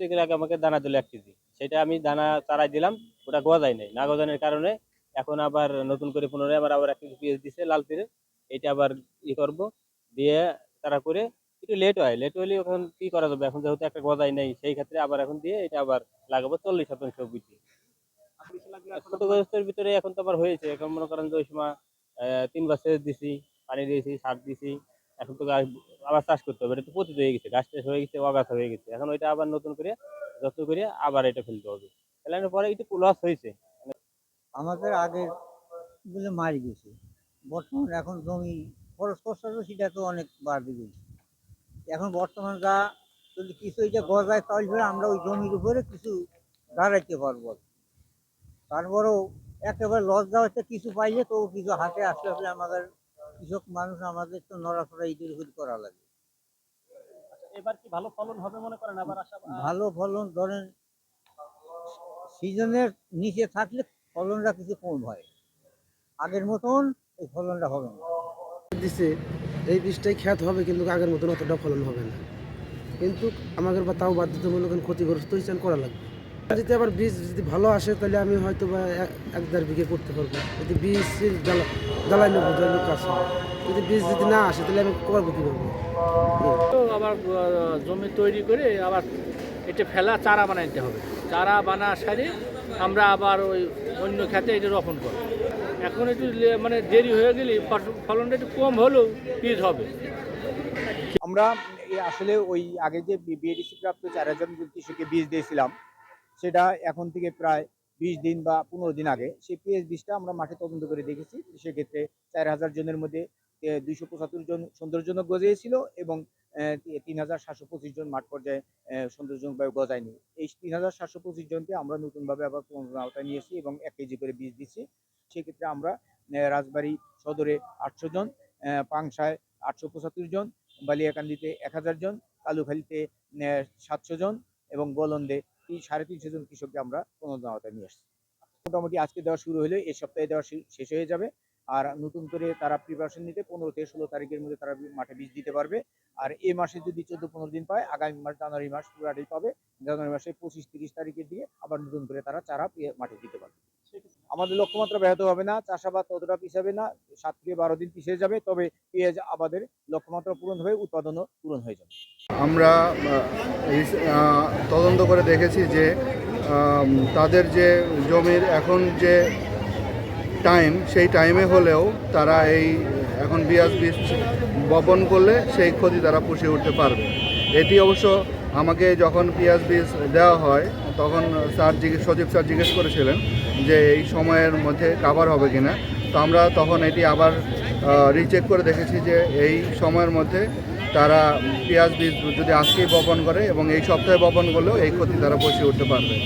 থেকে আগে আমাকে দানা দিল এক কেজি। সেটা আমি দানা চারাই দিলাম, ওটা গজাই নাই। না গজানোর কারণে এখন আবার নতুন করে পুনরায় আবার আবার এক কেজি পিএস দিছে লাল তীরে এটা আবার ই করব, দিয়ে তারা করে একটু লেট হয়। লেট হলে এখন কি করা যাবে? এখন যেহেতু একটা গজাই নেই, সেই ক্ষেত্রে আবার এখন দিয়ে এটা আবার লাগাবো চল্লিশ শতাংশ বুঝি ছোট গাছের ভিতরে এখন তো আবার হয়েছে। এখন মনে করেন যে ওই সময় তিনবার সেচ দিছি, পানি দিয়েছি, সার দিছি। এখন তো গাছ আবার চাষ করতে হবে, এটা তো পতিত হয়ে গেছে, গাছ হয়ে গেছে, অগাছা হয়ে গেছে, এখন ওইটা আবার নতুন করে যত্ন করে আবার এটা ফেলতে হবে। ফেলানোর পরে একটু লস হয়েছে। আমাদের আগেরগুলো মারি গেছে, বর্তমান এখন জমি খরচ খরচা সেটা তো অনেক বাড়বে গেছে। এখন বর্তমান যা যদি কিছু এটা গজায় তাহলে আমরা ওই জমির উপরে কিছু দাঁড়াইতে পারব। তারপরেও একেবারে লস দেওয়াতে কিছু পাইলে তো কিছু হাতে আসলে আমাদের কৃষক মানুষ আমাদের তো নড়াচড়া ইটের উপর করা লাগে। এবার কি ভালো ফলন হবে মনে করেন আবার আশা ভালো ফলন ধরেন সিজনের নিচে থাকলে ফলনটা কিছু কম হয়। আগের মতন এই ফলনটা হবে না। দিছে এই বীজটাই খ্যাত হবে কিন্তু আগের মতন অতটা ফলন হবে না। কিন্তু আমাদের বা তাও বাধ্যতামূলক ক্ষতিগ্রস্ত হয়েছে করা লাগবে। যদি আবার বীজ যদি ভালো আসে তাহলে আমি হয়তো বা এক- দেড় বিঘে করতে পারব। যদি বীজ জ্বালা- জ্বালাই নেব জ্বালাই কাজ যদি বীজ যদি না আসে তাহলে আমি করব কীভাবে তো আবার জমি তৈরি করে আবার এটা ফেলা চারা বানাইতে হবে। চারা বানা সারি আমরা আবার ওই অন্য খেতে এটা রোপণ করব। এখন একটু লে- মানে দেরি হয়ে গেলে ফলনটা একটু কম হলেও বীজ হবে। আমরা আসলে ওই আগে যে বিএডিসি প্রাপ্ত চার হাজার কৃষককে বীজ দিয়েছিলাম সেটা এখন থেকে প্রায় বিশ দিন বা পনেরো দিন আগে। সেই পিএস বীজটা আমরা মাঠে তদন্ত করে দেখেছি। সেক্ষেত্রে চার হাজার জনের মধ্যে দুইশো পঁচাত্তর জন সৌন্দর্যজনক গজিয়েছিল এবং তিন হাজার সাতশো পঁচিশ জন মাঠ পর্যায়ে সৌন্দর্যজনকভাবে গজায়নি। এই তিন হাজার সাতশো পঁচিশ জনকে আমরা নতুনভাবে আবার প্রণোদনা আওতায় নিয়েছি এবং এক কেজি করে বীজ দিচ্ছি। সেক্ষেত্রে আমরা রাজবাড়ী সদরে আটশো জন পাংশায় আটশো পঁচাত্তর জন, বালিয়াকান্দিতে এক হাজার জন, কালুখালীতে সাতশো জন এবং বলন্দে এই সাড়ে তিনশো জন কৃষককে আমরা প্রণোদনা আওতায় নিয়ে আসছি। মোটামুটি আজকে দেওয়া শুরু হলে এই সপ্তাহে দেওয়া শেষ হয়ে যাবে। আর নতুন করে তারা প্রিপারেশন নিতে পনেরো থেকে ষোলো তারিখের মধ্যে তারা মাঠে বীজ দিতে পারবে। আর এই মাসে যদি চোদ্দ পনেরো দিন পায়, আগামী মাস জানুয়ারি মাস পুরাটাই পাবে। জানুয়ারি মাসে পঁচিশ তিরিশ তারিখের দিকে আবার নতুন করে তারা চারা মাঠে দিতে পারবে। আমাদের লক্ষ্যমাত্রা ব্যাহত হবে না, চাষাবাদ ততটা পিছাবে না, সাত থেকে বারো দিন পিছিয়ে যাবে, তবে পেঁয়াজ আবাদের লক্ষ্যমাত্রা পূরণ হয়ে উৎপাদনও পূরণ হয়ে যাবে। আমরা তদন্ত করে দেখেছি যে তাদের যে জমির এখন যে টাইম, সেই টাইমে হলেও তারা এই এখন বিয়াস বীজ বপন করলে সেই ক্ষতি তারা পুষিয়ে উঠতে পারবে। এটি অবশ্য আমাকে যখন পেঁয়াজ বীজ দেওয়া হয় তখন স্যার জিজ্ঞেস সজীব স্যার জিজ্ঞেস করেছিলেন যে এই সময়ের মধ্যে কাভার হবে কিনা। তো আমরা তখন এটি আবার রিচেক করে দেখেছি যে এই সময়ের মধ্যে তারা পেঁয়াজ বীজ যদি আজকেই বপন করে এবং এই সপ্তাহে বপন করলেও এই ক্ষতি তারা পুষিয়ে উঠতে পারবে।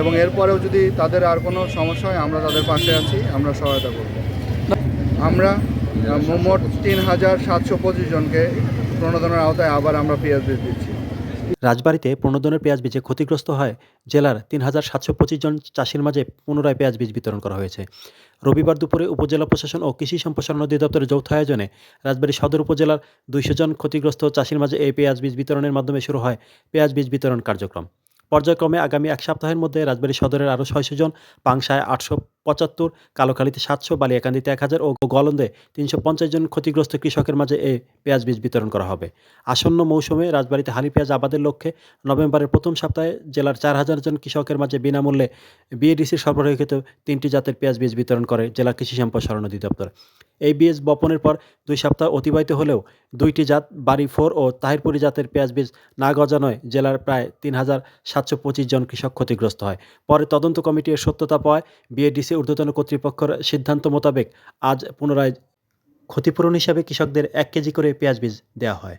এবং এরপরেও যদি তাদের আর কোনো সমস্যা হয়, আমরা তাদের পাশে আছি, আমরা সহায়তা করব। আমরা মোট তিন হাজার সাতশো পঁচিশ জনকে প্রণোদনার আওতায় আবার আমরা পেঁয়াজ বীজ দিচ্ছি। রাজবাড়িতে প্রণোদনের পেঁয়াজ বীজে ক্ষতিগ্রস্ত হয়। জেলার তিন হাজার সাতশো পঁচিশ জন চাষির মাঝে পুনরায় পেঁয়াজ বীজ বিতরণ করা হয়েছে। রবিবার দুপুরে উপজেলা প্রশাসন ও কৃষি সম্প্রসারণ অধিদপ্তরের যৌথ আয়োজনে রাজবাড়ী সদর উপজেলার দুইশো জন ক্ষতিগ্রস্ত চাষির মাঝে এই পেঁয়াজ বীজ বিতরণের মাধ্যমে শুরু হয় পেঁয়াজ বীজ বিতরণ কার্যক্রম। পর্যায়ক্রমে আগামী এক সপ্তাহের মধ্যে রাজবাড়ী সদরের আরও ছয়শো জন, পাংশায় আটশো পঁচাত্তর, কালোখালীতে সাতশো, বালিয়াকান্দিতে এক হাজার ও গলন্দে তিনশো পঞ্চাশ জন ক্ষতিগ্রস্ত কৃষকের মাঝে এই পেঁয়াজ বীজ বিতরণ করা হবে। আসন্ন মৌসুমে রাজবাড়িতে হালি পেঁয়াজ আবাদের লক্ষ্যে নভেম্বরের প্রথম সপ্তাহে জেলার চার হাজার জন কৃষকের মাঝে বিনামূল্যে বিএডিসির সরবরাহকৃত তিনটি জাতের পেঁয়াজ বীজ বিতরণ করে জেলা কৃষি সম্প্রসারণ অধিদপ্তর। এই বীজ বপনের পর দুই সপ্তাহ অতিবাহিত হলেও দুইটি জাত বাড়ি ফোর ও তাহিরপুরি জাতের পেঁয়াজ বীজ না গজানোয় জেলার প্রায় তিন হাজার সাতশো পঁচিশ জন কৃষক ক্ষতিগ্রস্ত হয়। পরে তদন্ত কমিটির সত্যতা পাওয়ায় বিএডিসি ঊর্ধ্বতন কর্তৃপক্ষের সিদ্ধান্ত মোতাবেক আজ পুনরায় ক্ষতিপূরণ হিসাবে কৃষকদের এক কেজি করে পেঁয়াজ বীজ দেওয়া হয়।